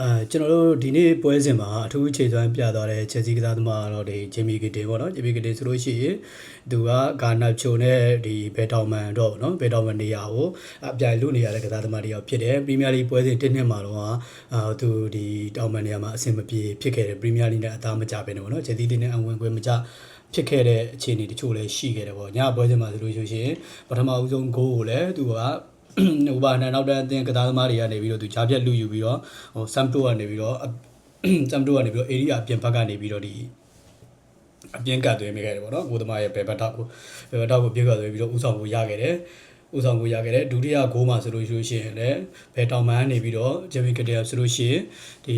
အဲကျွန်တော်တို့ဒီနေ့ပွဲစဉ်မှာအထူးခြေစွမ်းပြသွားတဲ့ချက်စီကစားသမားကတော့ဒီဂျီမီဂီတေပေါ့နော်ဂျီမီဂီတေဆိုလို့ရှိရင်သူကဂါနာချိုနဲ့ဒီဘယ်တောင်မန်တော့ပေါ့နော်ဘယ်တောင်မန်နေရာကိုအပြိုင်လူနေရတဲ့ကစားသမားတစ်ယောက်ဖြစ်တယ်ပရီးမီးယားလိပွဲစဉ်တစ်နှစ်မှာတော့အာသူဒီတောင်မန်နေရာမှာအဆင်မပြေဖြစ်ခဲ့တယ်ပရီးမီးယားလိနဲ့အသားမကျပဲနေပေါ့နော်ချက်စီတင်းနဲ့အဝင်ခွင့်မကျဖြစ်ခဲ့တဲ့အခြေအနေတချို့လည်းရှိခဲ့တယ်ပေါ့ညပွဲစဉ်မှာဆိုလို့ရှိရင်ပထမဦးဆုံးဂိုးကိုလည်းသူက ဟိုဘာနဲ့နောက်တန်းအသင်းကစားသမားတွေကနေပြီးတော့သူဂျားပြက်လူယူပြီးတော့ဟိုဆမ်တိုကနေပြီးတော့ဆမ်တိုကနေပြီးတော့အေရီယာအပြင်ဘက်ကနေပြီးတော့ဒီအပြင်ကတ်သွင်းမိခဲ့တယ်ပေါ့နော်ကိုသမားရဲ့ဘယ်ဘက်ထောက်ကိုဘယ်ဘက်ထောက်ကိုပြက်ကတ်သွင်းပြီးတော့ဥဆောင်ကိုရခဲ့တယ်ဥဆောင်ကိုရခဲ့တယ်ဒုတိယဂိုးမှာဆိုလို့ရှိရင်လည်းဘယ်တောင်မန်းနေပြီးတော့ဂျမီကတရဆိုလို့ရှိရင်ဒီ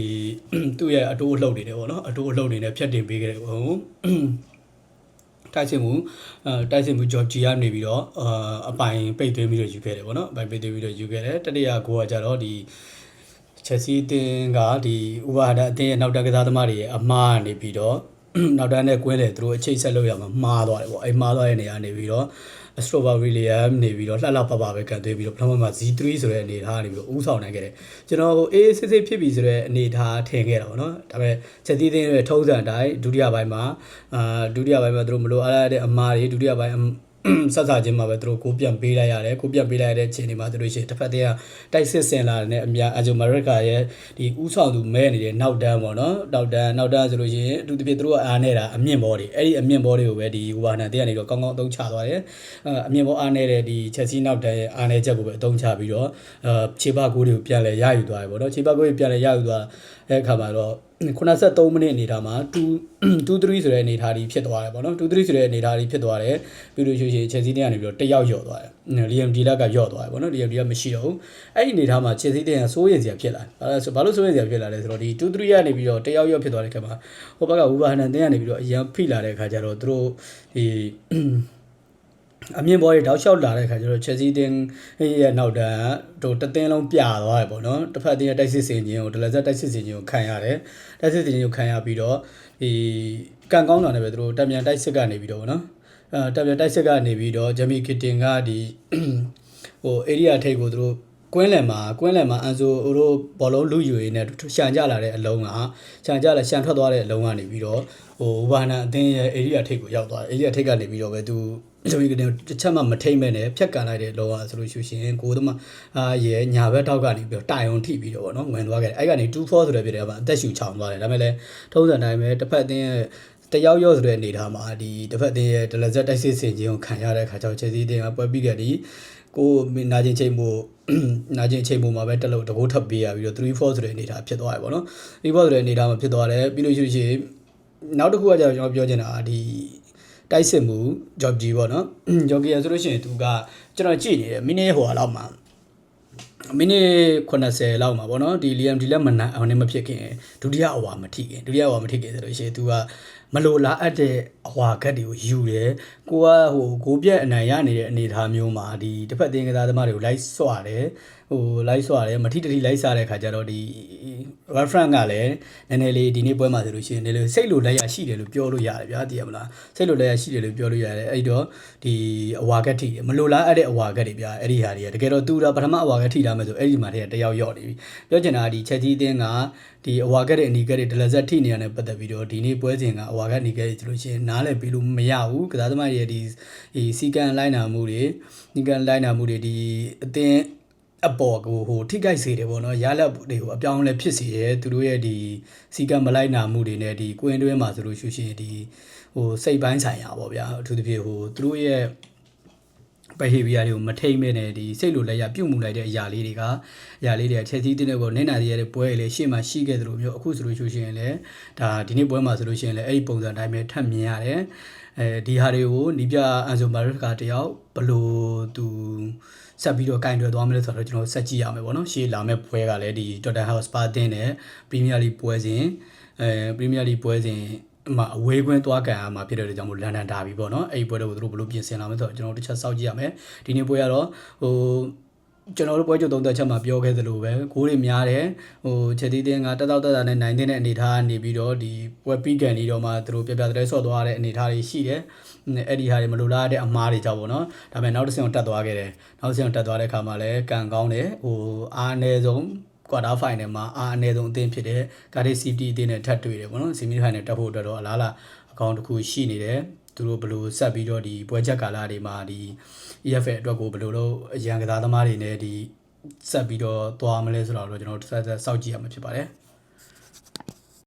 သူ့ရဲ့အတိုးအလှုပ်နေတယ်ပေါ့နော်အတိုးအလှုပ်နေနဲ့ဖြတ်တင်ပေးခဲ့တယ်ပေါ့ တိုက်စစ်မှုအဲတိုက်စစ်မှုဂျော်ဂျီကနေပြီးတော့အာအပိုင်ပိတ်သွင်းပြီးတော့ယူခဲ့တယ်ပေါ့နော်အပိုင်ပိတ်သွင်းပြီးတော့ယူခဲ့တယ်တတိယဂိုးကကြတော့ဒီချက်စီတင်းကဒီဥပါဒအတင်းရဲ့နောက်တက်ကစားသမားတွေရဲ့အမားနေပြီးတော့နောက်တန်းနဲ့ကွင်းလေသူတို့အချိတ်ဆက်လို့ရမှာမှားသွားတယ်ပေါ့အဲ့မှားသွားတဲ့နေရာနေပြီးတော့ အစထရိုဘာဝီလီယမ်နေပြီးတော့လှလှပပပဲကန်သွေးပြီးတော့ပထမမှာ Z3 ဆိုတဲ့အနေထားနေပြီးတော့ဥဆောင်နိုင်ခဲ့တယ်ကျွန်တော်အေးစစ်စစ်ဖြစ်ပြီဆိုတဲ့အနေထားထင်ခဲ့တာပေါ့နော်ဒါပေမဲ့ချက်တီးတင်းရဲ့ထုံးစံအတိုင်းဒုတိယပိုင်းမှာအာဒုတိယပိုင်းမှာသူတို့မလိုအားရတဲ့အမားတွေဒုတိယပိုင်း ဆက်စားခြင်းမှာပဲသူတို့ကိုပြန်ပေးလိုက်ရတယ်ကိုပြန်ပေးလိုက်ရတဲ့အချိန်တွေမှာသူတို့ရှိတစ်ဖက်တည်းကတိုက်စစ်စင်လာတဲ့အများအဂျိုမာရက်ကာရဲ့ဒီဥဆောင်သူမဲနေတဲ့နောက်တန်းပေါ့နော်နောက်တန်းနောက်တန်းဆိုလို့ရှိရင်အထူးသဖြင့်သူတို့ကအားနေတာအမြင့်ဘောတွေအဲ့ဒီအမြင့်ဘောတွေကိုပဲဒီဟိုဘာနန်တရားနေတော့ကောင်းကောင်းအသုံးချသွားတယ်အမြင့်ဘောအားနေတဲ့ဒီချက်စီနောက်တန်းရဲ့အားနေချက်ကိုပဲအသုံးချပြီးတော့အဲခြေပကိုးတွေကိုပြန်လဲရယူသွားတယ်ပေါ့နော်ခြေပကိုးတွေပြန်လဲရယူသွားတဲ့အခါမှာတော့83မိနစ်အနေထားမှာ2 2-3ဆိုတဲ့အနေထားကြီးဖြစ်သွားတယ်ပေါ့နော်2-3ဆိုတဲ့အနေထားကြီးဖြစ်သွားတယ်ပြီးလို့ရှိရင်ချက်စီးတဲ့ကနေပြီးတော့တယောက်ယော့သွားတယ်လီယမ်ဒီလက်ကယော့သွားတယ်ပေါ့နော်လီယမ်ဒီလက်မရှိတော့ဘူးအဲ့ဒီအနေထားမှာချက်စီးတဲ့ကစိုးရင်စရာဖြစ်လာတယ်ဘာလို့ဆိုဘာလို့စိုးရင်စရာဖြစ်လာလဲဆိုတော့ဒီ2-3ကနေပြီးတော့တယောက်ယော့ဖြစ်သွားတဲ့ခါမှာဟိုဘက်ကဝူဘာဟန်နန်တင်းကနေပြီးတော့အရန်ဖိလာတဲ့ခါကျတော့သူတို့ဒီ အမြင့်ဘောတွေတောက်လျှောက်လာတဲ့ခါကျတော့ချက်စီတင်းရဲ့နောက်တန်းတို့တသင်းလုံးပြသွားတယ်ပေါ့နော်တစ်ဖက်တင်းရဲ့တိုက်စစ်စင်ခြင်းကိုဒလဇက်တိုက်စစ်စင်ခြင်းကိုခံရတယ်တိုက်စစ်စင်ခြင်းကိုခံရပြီးတော့ဒီကန်ကောင်းတာနဲ့ပဲတို့တက်မြန်တိုက်စစ်ကနေပြီးတော့ပေါ့နော်အဲတက်မြန်တိုက်စစ်ကနေပြီးတော့ဂျမီကစ်တင်ကဒီဟို area ထိပ်ကိုတို့ကွင်းလယ်မှာကွင်းလယ်မှာအန်ဆိုတို့ဘောလုံးလူယူရင်းနဲ့ရှန်ကြလာတဲ့အလုံးကရှန်ကြလာရှန်ထွက်သွားတဲ့အလုံးကနေပြီးတော့ဟိုဘာနာအသင်းရဲ့ area ထိပ်ကိုရောက်သွားတယ် area ထိပ်ကနေပြီးတော့ပဲသူကျွန်တော်ကတော့တစ်ချက်မှမထိမ့်မဲ့နဲ့ဖြတ်ကန်လိုက်တဲ့လောကဆိုလို့ရှိရင်ကိုသမားအာရဲ့ညာဘက်ထောက်ကနေပြီးတော့တိုင်အောင်ထိပြီးတော့ဗောနော်ဝင်သွားခဲ့တယ်အဲ့ကနေ24ဆိုတဲ့ပြည်တယ်ကအသက်ရှူချောင်သွားတယ်ဒါပေမဲ့လည်းထုံးစံတိုင်းပဲတစ်ဖက်အသင်းရဲ့တယောက်ရော့ဆိုတဲ့အနေထားမှာဒီတစ်ဖက်အသင်းရဲ့ဒလဇက်တိုက်စစ်စင်ခြင်းကိုခံရတဲ့အခါကျတော့ချယ်ဆီအသင်းကပွဲပြီးခဲ့ဒီကိုနာကျင်ချိန်မှုနာကျင်ချိန်မှုမှာပဲတက်လို့တကိုးထပ်ပေးရပြီးတော့3-4ဆိုတဲ့အနေထားဖြစ်သွားတယ်ဗောနော်3-4ဆိုတဲ့အနေထားမှာဖြစ်သွားတယ်ပြီးလို့ရှိရင်နောက်တစ်ခုကကျတော့ကျွန်တော်ပြောချင်တာဒီ တိုက်စစ်မှု job ကြီးပေါ့နော် job ကြီးဆိုလို့ရှိရင်သူကကျွန်တော်ကြည့်နေတယ်မိနစ်ဟိုဟာလောက်မှာမိနစ်80လောက်မှာပေါ့နော်ဒီလီယမ်ဒီလက်မနာအောင်နေမဖြစ်ခင်ဒုတိယအဝါမထိခင်ဒုတိယအဝါမထိခင်ဆိုလို့ရှိရင်သူကမလိုလားအပ်တဲ့အဝါကတ်တွေကိုယူတယ်ကိုကဟိုဂိုးပြက်အနိုင်ရနေတဲ့အနေအထားမျိုးမှာဒီတစ်ဖက်တင်းကစားသမားတွေကိုလိုက်စွာတယ်ဟိုလိုက်စွာတယ်မထိတတိလိုက်စားတဲ့ခါကျတော့ဒီ reference ကလည်းနည်းနည်းလေးဒီနေ့ပွဲမှာဆိုလို့ရှိရင်နည်းနည်းစိတ်လိုလက်ရရှိတယ်လို့ပြောလို့ရတယ်ဗျာတည်ရမလားစိတ်လိုလက်ရရှိတယ်လို့ပြောလို့ရတယ်အဲ့တော့ဒီအဝါကတ်ထိတယ်မလိုလားအဲ့တဲ့အဝါကတ်တွေဗျာအဲ့ဒီဟာတွေကတကယ်တော့သူတော့ပထမအဝါကတ်ထိလာမယ်ဆိုအဲ့ဒီမှာတည်းတယောက်ယော့နေပြီပြောချင်တာဒီချက်ကြီးအတင်းကဒီအဝါကတ်ရဲ့အနီကတ်တွေဒလဇက်ထိနေရတဲ့ပတ်သက်ပြီးတော့ဒီနေ့ပွဲစဉ်ကအဝါကတ်အနီကတ်တွေဆိုလို့ရှိရင်နားလည်ပြီးလို့မရဘူးကစားသမားတွေရဲ့ဒီဒီစီကန်လိုက်နာမှုတွေစီကန်လိုက်နာမှုတွေဒီအတင်း အပေါ်ကိုဟိုထိကြိုက်စေတယ်ပေါ့နော်ရလက်တွေကိုအပြောင်းလဲဖြစ်စေတယ်သူတို့ရဲ့ဒီစီကံမလိုက်နာမှုတွေနဲ့ဒီကွင်းတွင်းမှာဆိုလို့ရှိရင်ဒီဟိုစိတ်ပိုင်းဆိုင်ရာပေါ့ဗျာအထူးသဖြင့်ဟိုသူတို့ရဲ့ behavior တွေကိုမထိမ့်မဲနဲ့ဒီစိတ်လိုလက်ရပြုတ်မှုလိုက်တဲ့အရာလေးတွေကအရာလေးတွေကချက်သီးတင်းတဲ့ကိုနေနာရတဲ့ပွဲတွေလည်းရှေ့မှာရှိခဲ့သလိုမျိုးအခုဆိုလို့ရှိရင်လည်းဒါဒီနေ့ပွဲမှာဆိုလို့ရှိရင်လည်းအဲ့ဒီပုံစံတိုင်းပဲထပ်မြင်ရတယ်အဲဒီဟာတွေကိုနီးပြအန်ဆိုမာရစ်ကတယောက်ဘလို့သူ ဆက်ပြီးတော့ကင်တွယ်သွားမယ်လို့ဆိုတော့ကျွန်တော်ဆက်ကြည့်ရမယ်ပေါ့နော်ရှေ့လာမယ့်ပွဲကလည်းဒီ Tottenham Hotspur တင်းနဲ့ Premier League ပွဲစဉ်အဲ Premier League ပွဲစဉ်မှာအဝေးကွင်းသွားကန်အားမှာဖြစ်တဲ့အတွက်ကြောင့်မို့လန်ဒန်ဒါဘီပေါ့နော်အဲ့ဒီပွဲတွေကိုသူတို့ဘယ်လိုပြင်ဆင်လာမလဲဆိုတော့ကျွန်တော်တို့တစ်ချက်စောင့်ကြည့်ရမယ်ဒီနေ့ပွဲကတော့ဟို ကျွန်တော်တို့ပွဲချုပ်သုံးသက်ချက်မှာပြောခဲ့သလိုပဲဂိုးတွေများတယ်ဟိုချက်တီးတင်းကတက်တော့တက်တာနဲ့နိုင်တဲ့အနေထားနေပြီးတော့ဒီပွဲပြီးကန်ပြီးတော့မှသူတို့ပြပြတဲ့ဆော့သွားတဲ့အနေထားတွေရှိတယ်အဲ့ဒီဟာတွေမလိုလားတဲ့အမားတွေကြောင့်ပေါ့နော်ဒါပေမဲ့နောက်တစ်ဆင့်ကိုတက်သွားခဲ့တယ်နောက်တစ်ဆင့်ကိုတက်သွားတဲ့အခါမှာလည်းကန်ကောင်းတယ်ဟိုအားအနည်းဆုံးကွာတာဖိုင်နယ်မှာအားအနည်းဆုံးအသင်းဖြစ်တဲ့ Cardiff City အသင်းနဲ့ထပ်တွေ့တယ်ပေါ့နော်ဆီမီဖိုင်နယ်တက်ဖို့အတွက်တော့အလားအလာအကောင့်တစ်ခုရှိနေတယ် သူတို့ဘယ်လိုဆက်ပြီးတော့ဒီပွဲချက်ကာလတွေမှာဒီ EFL အတွက်ကိုဘယ်လိုလုပ်အရန်ကစားသမားတွေနဲ့ဒီဆက်ပြီးတော့သွားမလဲဆိုတော့ကျွန်တော်တို့ဆက်ဆက်စောင့်ကြည့်ရမှာဖြစ်ပါတယ်